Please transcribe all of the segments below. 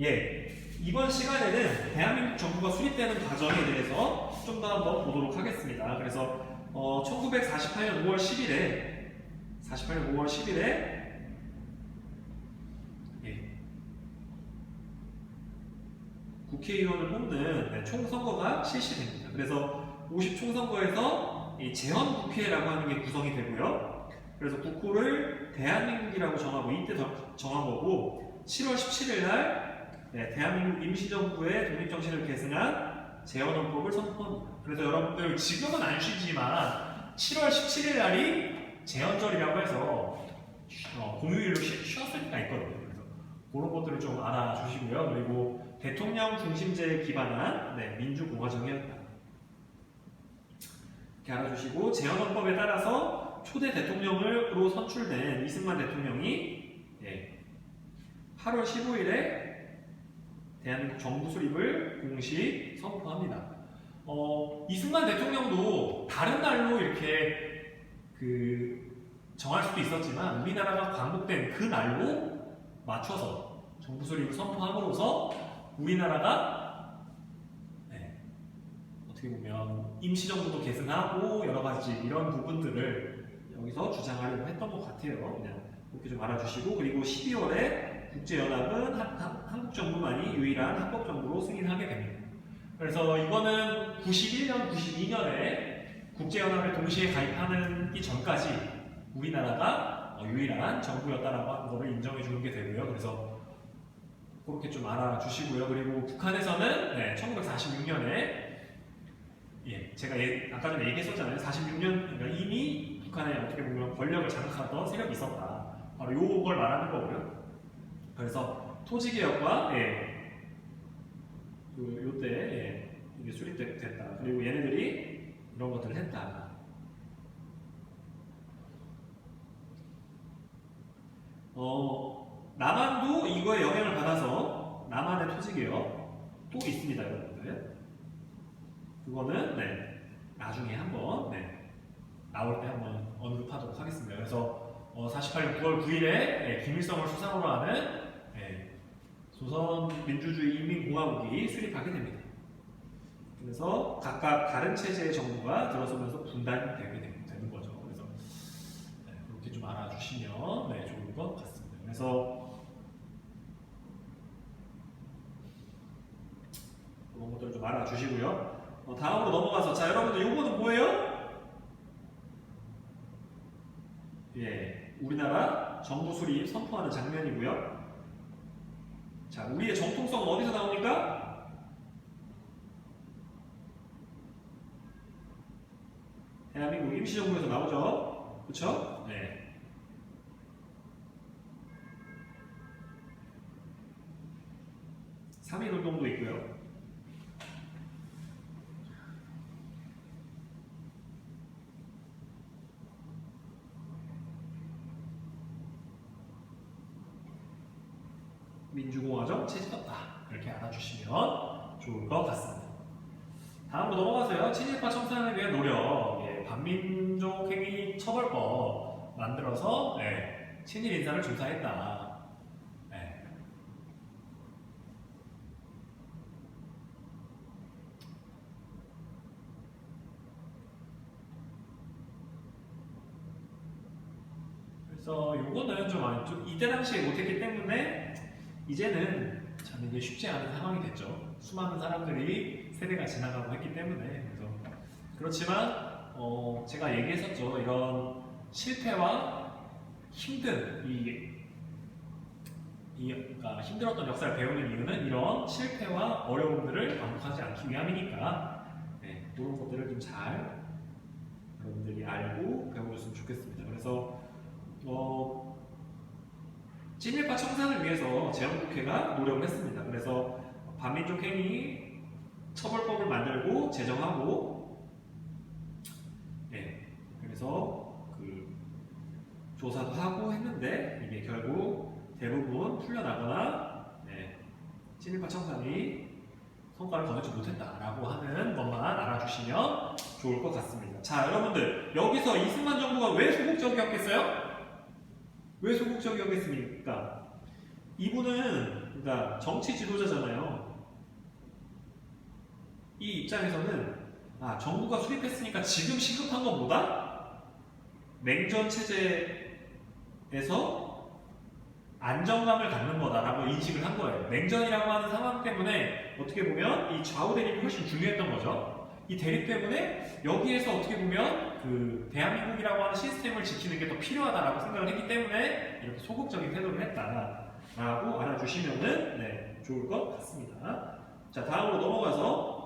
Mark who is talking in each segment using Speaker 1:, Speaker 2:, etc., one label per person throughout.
Speaker 1: 예, 이번 시간에는 대한민국 정부가 수립되는 과정에 대해서 좀 더 한번 보도록 하겠습니다. 그래서 어, 1948년 5월 10일에 48년 5월 10일에 예, 국회의원을 뽑는 네, 총선거가 실시됩니다. 그래서 50 총선거에서 이 재헌국회라고 하는 게 구성이 되고요. 그래서 국호를 대한민국이라고 정하고 이때 더- 정한 거고 7월 17일 날 네, 대한민국 임시정부의 독립정신을 계승한 재헌헌법을 선포합니다. 그래서 여러분들 지금은 안 쉬지만 7월 17일 날이 재헌절이라고 해서 어, 공휴일로 쉬, 쉬었을 때가 있거든요. 그래서 그런 것들을 좀 알아주시고요. 그리고 대통령 중심제에 기반한 네, 민주공화정이었다. 이렇게 알아주시고 재헌헌법에 따라서 초대 대통령으로 선출된 이승만 대통령이 예, 8월 15일에 대한민국 정부 수립을 공식 선포합니다. 어, 이승만 대통령도 다른 날로 이렇게 그 정할 수도 있었지만 우리나라가 광복된 그 날로 맞춰서 정부 수립을 선포함으로써 우리나라가 네, 어떻게 보면 임시정부도 계승하고 여러 가지 이런 부분들을 여기서 주장하려고 했던 것 같아요. 그냥 그렇게 좀 알아주시고 그리고 12월에 국제연합은 한, 한, 한국 정부만이 유일한 합법 정부로 승인하게 됩니다. 그래서 이거는 91년, 92년에 국제연합에 동시에 가입하는 이 전까지 우리나라가 어, 유일한 정부였다라고 하는 거를 인정해 주는 게 되고요. 그래서 그렇게 좀 알아주시고요. 그리고 북한에서는 네, 1946년에 예, 제가 예- 아까 전에 얘기했었잖아요. 46년 그러니까 이미 북한에 어떻게 보면 권력을 장악하던 세력이 있었다. 바로 요걸 말하는 거고요. 그래서 토지개혁과 예, 그 요때 예, 이게 수립됐다. 그리고 얘네들이 이런 것들을 했다. 어, 남한도 이거에 영향을 받아서 남한의 토지개혁 또 있습니다, 여러분들. 그거는 네, 나중에 한번 네, 나올 때 한번 언급하도록 하겠습니다. 그래서 어, 48년 9월 9일에 예, 김일성을 수상으로 하는 예, 조선 민주주의 인민공화국이 수립하게 됩니다. 그래서 각각 다른 체제의 정부가 들어서면서 분단되게 되- 되는 거죠. 그래서 네, 그렇게 좀 알아주시면 네, 좋을 것 같습니다. 그래서 그런 것들을 좀 알아주시고요. 어, 다음으로 넘어가서 자 여러분들 요거는 뭐예요? 예, 우리나라 정부 수립 선포하는 장면이고요. 자, 우리의 정통성은 어디서 나옵니까? 대한민국 임시정부에서 나오죠. 그렇죠? 네. 삼일 운동도 있고요. 민주공화정 체제였다. 이렇게 알아주시면 좋을 것 같습니다. 다음으로 넘어가서요. 친일파 청산을 위한 노력, 예, 반민족 행위 처벌법 만들어서 예, 친일 인사를 조사했다. 예. 그래서 요거는 좀, 안- 좀 이때 당시에 못했기 때문에 이제는 참 이게 쉽지 않은 상황이 됐죠. 수많은 사람들이 세대가 지나가고 했기 때문에 그래서 그렇지만 어, 제가 얘기했었죠. 이런 실패와 힘든 이, 이 그러니까 힘들었던 역사를 배우는 이유는 이런 실패와 어려움들을 반복하지 않기 위함이니까 네, 이런 것들을 좀 잘 여러분들이 알고 배워줬으면 좋겠습니다. 그래서 어, 친일파 청산을 위해서 재헌국회가 노력을 했습니다. 그래서 반민족 행위 처벌법을 만들고 제정하고, 예, 그래서 그 조사도 하고 했는데 이게 결국 대부분 풀려나거나 예, 친일파 청산이 성과를 거두지 못했다라고 하는 것만 알아주시면 좋을 것 같습니다. 자, 여러분들 여기서 이승만 정부가 왜 소극적이었겠어요? 왜 소극적이었겠습니까? 이분은 그러니까 정치 지도자잖아요. 이 입장에서는 아 정부가 수립했으니까 지금 시급한 것보다 냉전 체제에서 안정감을 갖는 거다라고 인식을 한 거예요. 냉전이라고 하는 상황 때문에 어떻게 보면 이 좌우 대립이 훨씬 중요했던 거죠. 이 대립 때문에 여기에서 어떻게 보면 그 대한민국이라고 하는 시스템을 지키는 게 더 필요하다라고 생각을 했기 때문에 이렇게 소극적인 태도를 했다라고 알아주시면은 네, 좋을 것 같습니다. 자 다음으로 넘어가서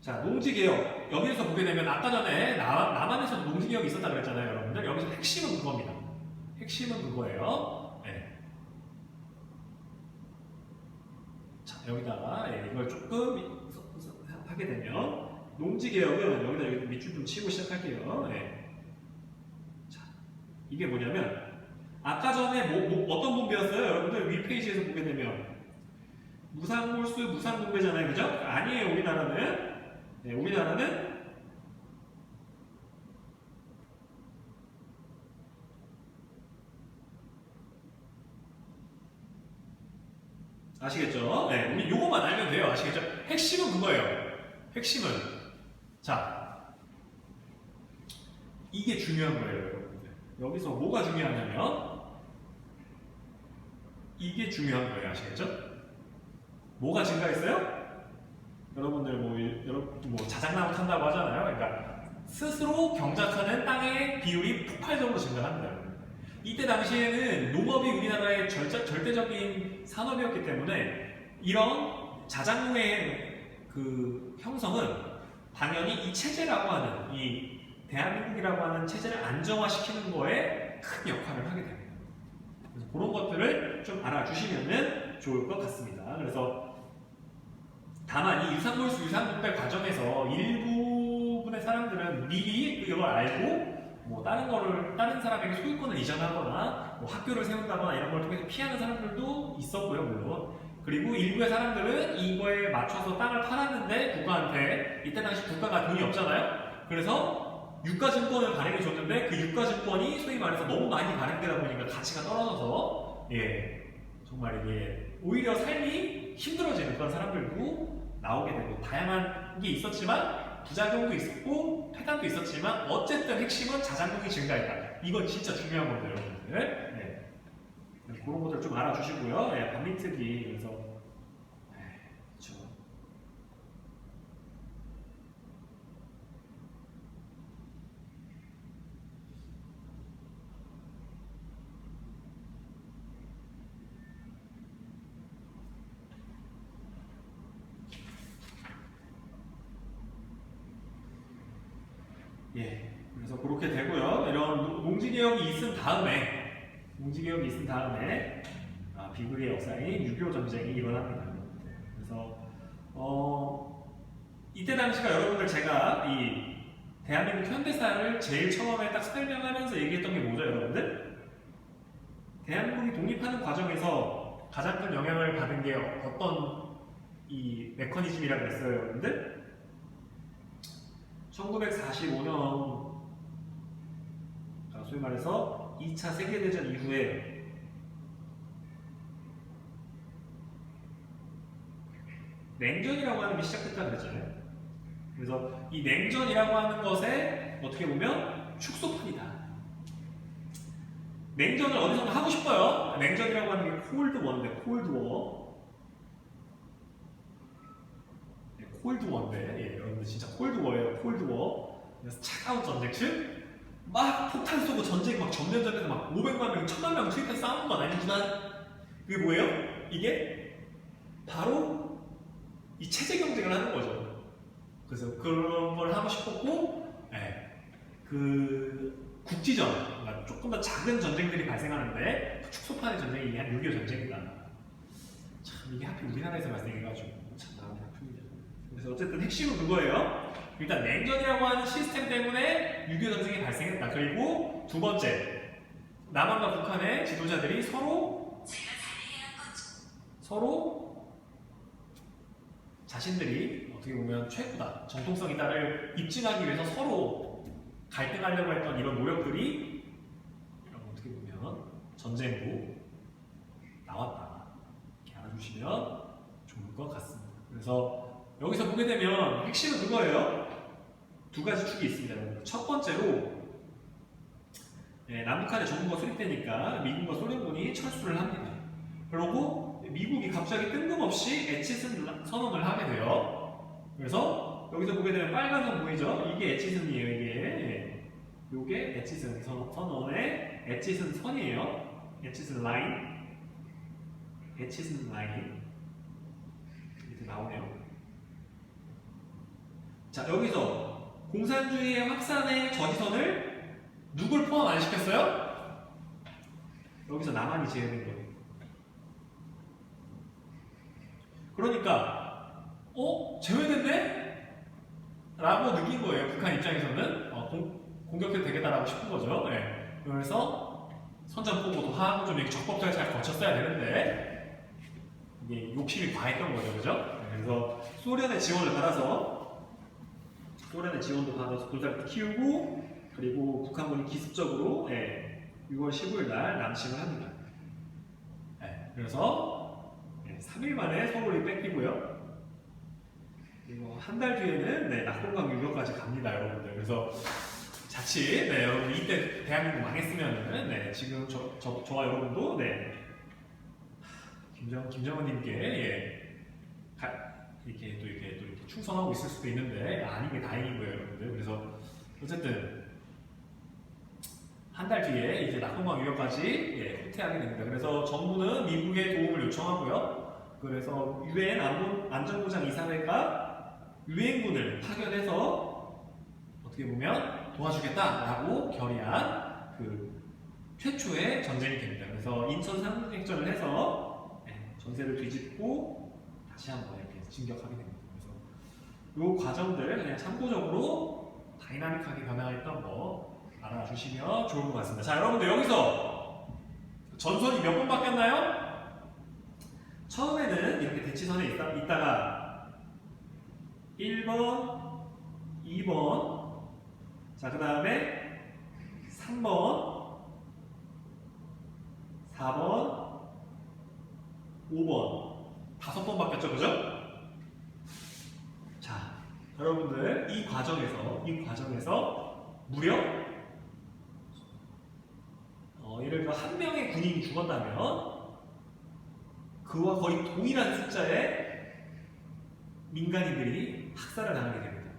Speaker 1: 자 농지개혁 여기에서 보게 되면 아까 전에 나, 남한에서도 농지개혁이 있었다 그랬잖아요 여러분들 여기서 핵심은 그겁니다. 핵심은 그거예요. 네. 자 여기다가 예, 이걸 조금 하게 되면 농지 개혁은 여기다 여기 밑줄 좀 치고 시작할게요. 예. 자 이게 뭐냐면 아까 전에 뭐, 뭐- 어떤 분배였어요? 여러분들 위 페이지에서 보게 되면 무상몰수 무상분배잖아요, 그죠? 아니에요, 우리나라는. 네, 우리나라는 아시겠죠? 네, 우리 요것만 알면 돼요. 아시겠죠? 핵심은 그거예요. 핵심은 자 이게 중요한 거예요, 여러분들. 여기서 뭐가 중요하냐면 이게 중요한 거예요, 아시겠죠? 뭐가 증가했어요? 여러분들 뭐 일- 여러분 뭐 자작나무 탄다고 하잖아요. 그러니까 스스로 경작하는 땅의 비율이 폭발적으로 증가합니다. 이때 당시에는 농업이 우리나라의 절자, 절대적인 산업이었기 때문에 이런 자작농의 그 형성은 당연히 이 체제라고 하는 이 대한민국이라고 하는 체제를 안정화시키는 거에 큰 역할을 하게 됩니다. 그래서 그런 것들을 좀 알아주시면 좋을 것 같습니다. 그래서 다만 이 유산몰수 유산분배 과정에서 일부분의 사람들은 미리 이걸 알고 뭐 다른 거를 다른 사람에게 소유권을 이전하거나 뭐 학교를 세운다거나 이런 걸 통해서 피하는 사람들도 있었고요 물론 그리고 일부의 사람들은 이거에 맞춰서 땅을 팔았는데 국가한테 이때 당시 국가가 돈이 없잖아요 그래서 유가증권을 발행해 줬는데 그 유가증권이 소위 말해서 너무 많이 발행되다 보니까 가치가 떨어져서 예 정말 이게 오히려 삶이 힘들어지는 그런 사람들도 나오게 되고 다양한 게 있었지만 부작용도 있었고 폐단도 있었지만 어쨌든 핵심은 자산력이 증가했다. 이건 진짜 중요한 건데 여러분들. 네. 그런 것들 좀 알아주시고요. 예, 반민특위 그래서 예, 그렇죠. 예. 그래서 그렇게 되고요. 이런 농- 농지개혁이 있은 다음에 농지개혁이 있은 다음에 아, 비극의 역사인 6.25 전쟁이 일어납니다. 그래서 어, 이때 당시가 여러분들 제가 이 대한민국 현대사를 제일 처음에 딱 설명하면서 얘기했던 게 뭐죠, 여러분들? 대한민국이 독립하는 과정에서 가장 큰 영향을 받은 게 어떤 이 메커니즘이라고 했어요, 여러분들? 1945년 소위 말해서 2차 세계대전 이후에 냉전이라고 하는 게 시작됐다 그랬잖아요. 그래서 이 냉전이라고 하는 것에 어떻게 보면 축소판이다. 냉전을 어디선가 하고 싶어요. 냉전이라고 하는 게 콜드 워인데 콜드 워. 네, 콜드 워인데 예, 여러분들 진짜 콜드 워예요. 콜드 워. 그래서 차가운 전쟁칠 막 폭탄 쏘고 전쟁 막 전면전에서 막 500만 명, 1000만 명 투입해서 싸우는 건 아니지만 그게 뭐예요? 이게 바로 이 체제 경쟁을 하는 거죠. 그래서 그런 걸 하고 싶었고, 예, 그 국지전, 그러니까 조금 더 작은 전쟁들이 발생하는데 그 축소판의 전쟁이 한 6.25 전쟁이다. 참 이게 하필 우리나라에서 발생해가지고 참 마음이 아픕니다. 그래서 어쨌든 핵심은 그거예요. 일단 냉전이라고 하는 시스템 때문에 6.25 전쟁이 발생했다. 그리고 두 번째, 남한과 북한의 지도자들이 서로 서로 자신들이 어떻게 보면 최고다, 정통성 있다를 입증하기 위해서 서로 갈등하려고 했던 이런 노력들이 이런 어떻게 보면 전쟁으로 나왔다. 이렇게 알아주시면 좋을 것 같습니다. 그래서 여기서 보게 되면 핵심은 그거예요. 두 가지 축이 있습니다. 첫 번째로 예, 남북한의 정부가 수립되니까 미국과 소련군이 철수를 합니다. 그러고 미국이 갑자기 뜬금없이 에치슨 선언을 하게 돼요. 그래서 여기서 보게 되면 빨간 선 보이죠? 이게 에치슨이에요. 이게 예. 요게 에치슨 선, 선언의 에치슨 선이에요. 에치슨 라인. 에치슨 라인. 이렇게 나오네요. 자, 여기서 공산주의의 확산의 저지선을 누굴 포함 안 시켰어요? 여기서 나만이 제외된 거예요. 그러니까, 어? 제외됐네? 라고 느낀 거예요. 북한 입장에서는. 어, 공, 공격해도 되겠다라고 싶은 거죠. 예. 그래서 선전포고도 하고 좀 이렇게 적법하게 잘 거쳤어야 되는데, 이게 욕심이 과했던 거죠. 그죠? 예, 그래서 소련의 지원을 받아서, 소련의 지원도 받아서 군사를 키우고, 그리고 북한군이 기습적으로 예, 6월 15일 날 남침을 합니다. 예, 그래서 3일 만에 서울이 뺏기고요. 그리고 한 달 뒤에는 네, 낙동강 유교까지 갑니다, 여러분들. 그래서 자칫 네, 여러분 이때 대한민국 망했으면은 네, 지금 저, 저, 저와 여러분도 네, 김정 김정은님께 예, 가- 이렇게 또 이렇게 또 이렇게 충성하고 있을 수도 있는데 아닌 게 다행인 거예요, 여러분들. 그래서 어쨌든 한 달 뒤에 이제 낙동강 유역까지 예, 후퇴하게 됩니다. 그래서 정부는 미국의 도움을 요청하고요. 그래서 유엔 안전보장 이사회가 유엔군을 파견해서 어떻게 보면 도와주겠다라고 결의한 그 최초의 전쟁이 됩니다. 그래서 인천 상륙작전을 해서 예, 전세를 뒤집고 다시 한번 진격하게 됩니다. 그래서 이 과정들 그냥 참고적으로 다이나믹하게 변화했던 거 알아주시면 좋을 것 같습니다. 자, 여러분들 여기서 전선이 몇 번 바뀌었나요? 처음에는 이렇게 대치선에 있다, 있다가 1번, 2번, 자, 그 다음에 3번, 4번, 5번, 다섯 번 바뀌었죠, 그죠? 자, 여러분들 이 과정에서, 이 과정에서 무려 어, 예를 들어 한 명의 군인이 죽었다면 그와 거의 동일한 숫자의 민간인들이 학살을 당하게 됩니다.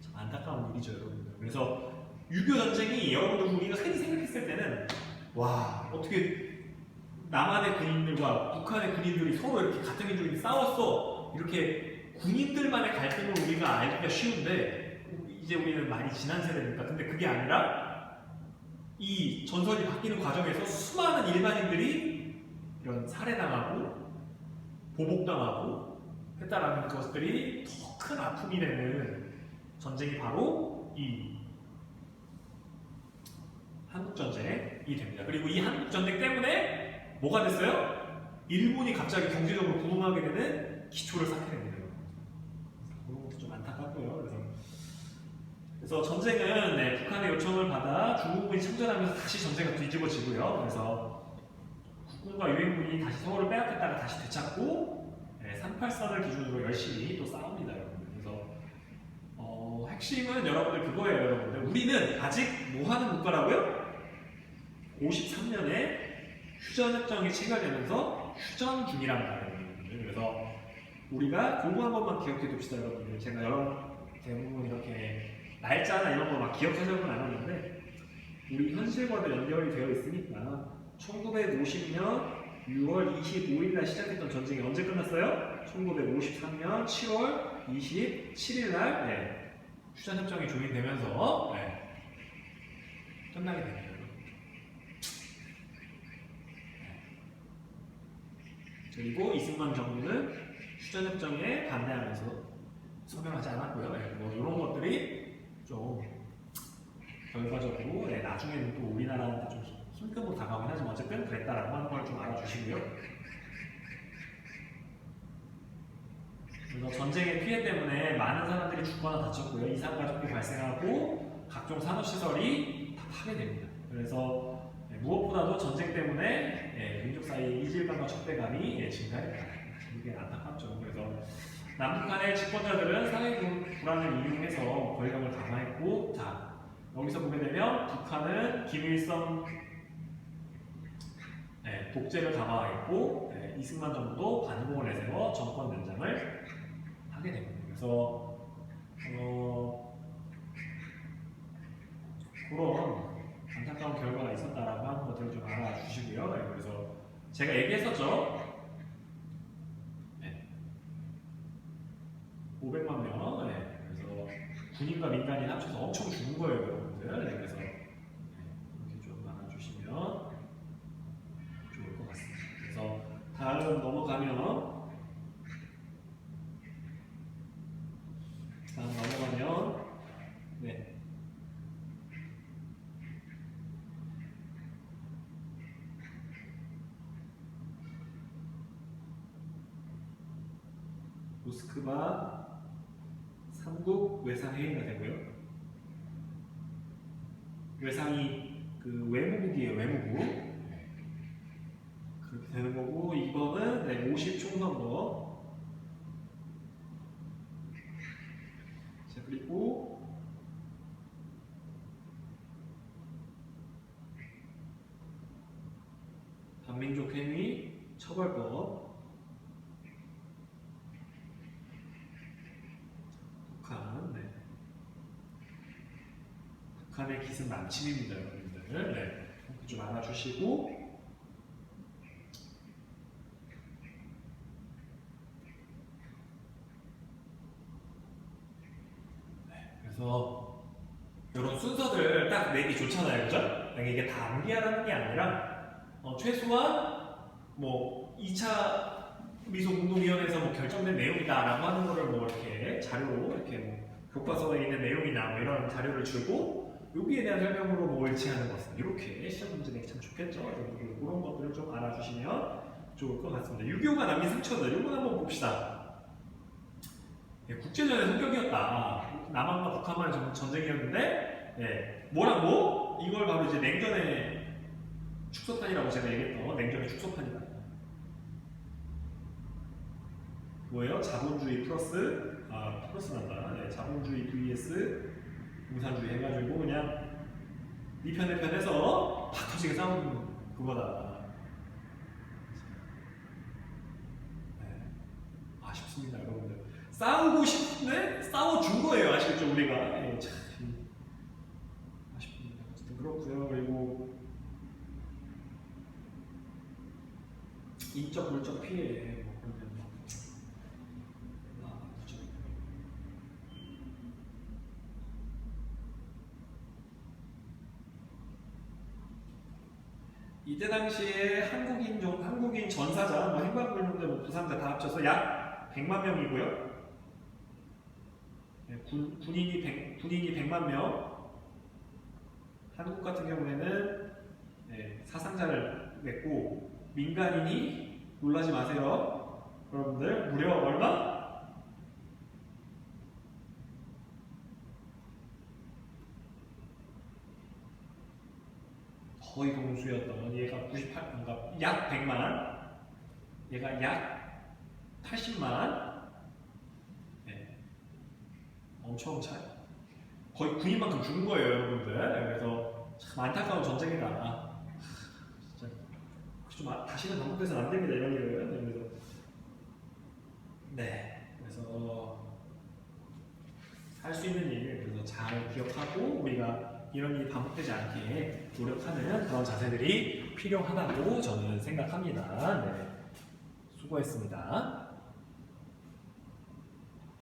Speaker 1: 참 안타까운 일이죠, 여러분들. 그래서 6.25 전쟁이 여러분들 우리가 흔히 생각했을 때는 와 어떻게 남한의 군인들과 북한의 군인들이 서로 이렇게 같은 민족이 싸웠어 이렇게 군인들만의 갈등을 우리가 알기가 쉬운데 이제 우리는 많이 지난 세대니까 근데 그게 아니라 이 전선이 바뀌는 과정에서 수많은 일반인들이 이런 살해당하고 보복당하고 했다라는 것들이 더 큰 아픔이 되는 전쟁이 바로 이 한국전쟁이 됩니다. 그리고 이 한국전쟁 때문에 뭐가 됐어요? 일본이 갑자기 경제적으로 부흥하게 되는 기초를 쌓게 됩니다. 그런 것도 좀 안타깝고요. 그래서 그래서 전쟁은 네, 북한의 요청을 받아 중국군이 참전하면서 다시 전쟁가 뒤집어지고요. 그래서 국군과 유엔군이 다시 서울을 빼앗겼다가 다시 되찾고 네, 38선을 기준으로 열심히 또 싸웁니다, 여러분들. 그래서 어, 핵심은 여러분들 그거예요, 여러분들. 우리는 아직 뭐 하는 국가라고요? 53년에 휴전협정이 체결되면서 휴전 중이란 말이에요. 그래서 우리가 그거 한 번만 기억해 둡시다, 여러분들. 제가 여러 대부분 이렇게 날짜나 이런 거 막 기억하려고는 안 하는데 우리 현실과도 연결이 되어 있으니까 1950년 6월 25일 날 시작했던 전쟁이 언제 끝났어요? 1953년 7월 27일 날 네, 휴전협정이 조인되면서 네, 끝나게 됩니다. 그리고 이승만 정부는 휴전협정에 반대하면서 서명하지 않았고요. 네, 뭐 이런 것들이 좀 결과적으로 네, 나중에는 또 우리나라한테 좀 힘듦으로 다가오긴 하지만 어쨌든 그랬다라고 하는 걸 좀 알아주시고요. 그래서 전쟁의 피해 때문에 많은 사람들이 죽거나 다쳤고요. 이산 가족도 발생하고 각종 산업 시설이 다 파괴됩니다. 그래서 네, 무엇보다도 전쟁 때문에 네, 민족 사이의 이질감과 적대감이 예, 증가했다. 이게 안타깝죠. 그래서 남북한의 집권자들은 불- 불안을 이용해서 권력을 강화했고, 자 여기서 보게 되면 북한은 김일성 네, 독재를 강화했고 네, 이승만 정부도 반공을 내세워 정권 연장을 하게 됩니다. 그래서 어, 그런 안타까운 결과가 있었다라고 하는 것들을 좀 알아주시고요. 네, 그래서 제가 얘기했었죠. 네. 500만 명. 네, 그래서 군인과 민간인 합쳐서 엄청 죽은 거예요, 여러분들. 네, 그래서 네, 이렇게 좀 알아주시면 좋을 것 같습니다. 그래서 다음 넘어가면 다음 넘어가면 네. 모스크바 삼국 외상 회의가 되고요. 외상이 그 외무국이에요, 외무국. 그렇게 되는 거고 이번은 네, 50 총선거. 자 그리고 반민족 행위 처벌법. 북한, 네. 북한의 기승 남침입니다, 여러분들. 네. 이렇게 좀 알아주시고. 그래서 이런 순서들 딱 내기 좋잖아요, 그죠? 그러니까 이게 다 암기하라는 게 아니라 어, 최소한 뭐 2차 미소 공동위원회에서 뭐 결정된 내용이다라고 하는 거를 뭐 이렇게 자료로 이렇게 뭐 교과서에 있는 내용이나 뭐 이런 자료를 주고 여기에 대한 설명으로 뭐 일치하는 것은 이렇게 시험 문제 내기 참 좋겠죠. 여러분들 그런 것들을 좀 알아주시면 좋을 것 같습니다. 6.25가 남긴 상처들 이거 한번 봅시다. 예, 국제전의 성격이었다. 남한과 북한만의 전- 전쟁이었는데, 예, 뭐라고? 이걸 바로 이제 냉전의 축소판이라고 제가 얘기했던 냉전의 축소판이다. 뭐예요? 자본주의 플러스, 아, 플러스 난다. 네, 자본주의 vs 공산주의 해가지고 그냥 이 편 내 편 해서 팍 터지게 싸우는 그거다. 네, 아쉽습니다, 여러분들. 싸우고 싶은데 싸워준 거예요 아시겠죠 우리가. 예, 참. 아쉽습니다. 어쨌든 그렇고요. 그리고 인적 물적 피해 뭐 그러면 뭐 아, 그렇죠. 이때 당시에 한국인 종 한국인 전사자 뭐 행방불명자 뭐 부상자 다 합쳐서 약 100만 명이고요. 네, 군, 군인이 100, 군인이 100만 명. 한국 같은 경우에는 네, 사상자를 냈고 민간인이 놀라지 마세요. 여러분들 무려 얼마? 거의 동수였던 얘가 98, 그러니까 약 100만, 얘가 약 80만, 네. 엄청 차이. 거의 군인만큼 죽은 거예요, 여러분들. 그래서 참 안타까운 전쟁이다. 하, 진짜 좀 아- 다시는 반복돼서는 안 됩니다, 이런 일은. 네, 그래서 네, 그래서 할 수 있는 일, 그래서 잘 기억하고 우리가 이런 일이 반복되지 않게 노력하는 그런 자세들이 필요하다고 저는 생각합니다. 네, 수고했습니다.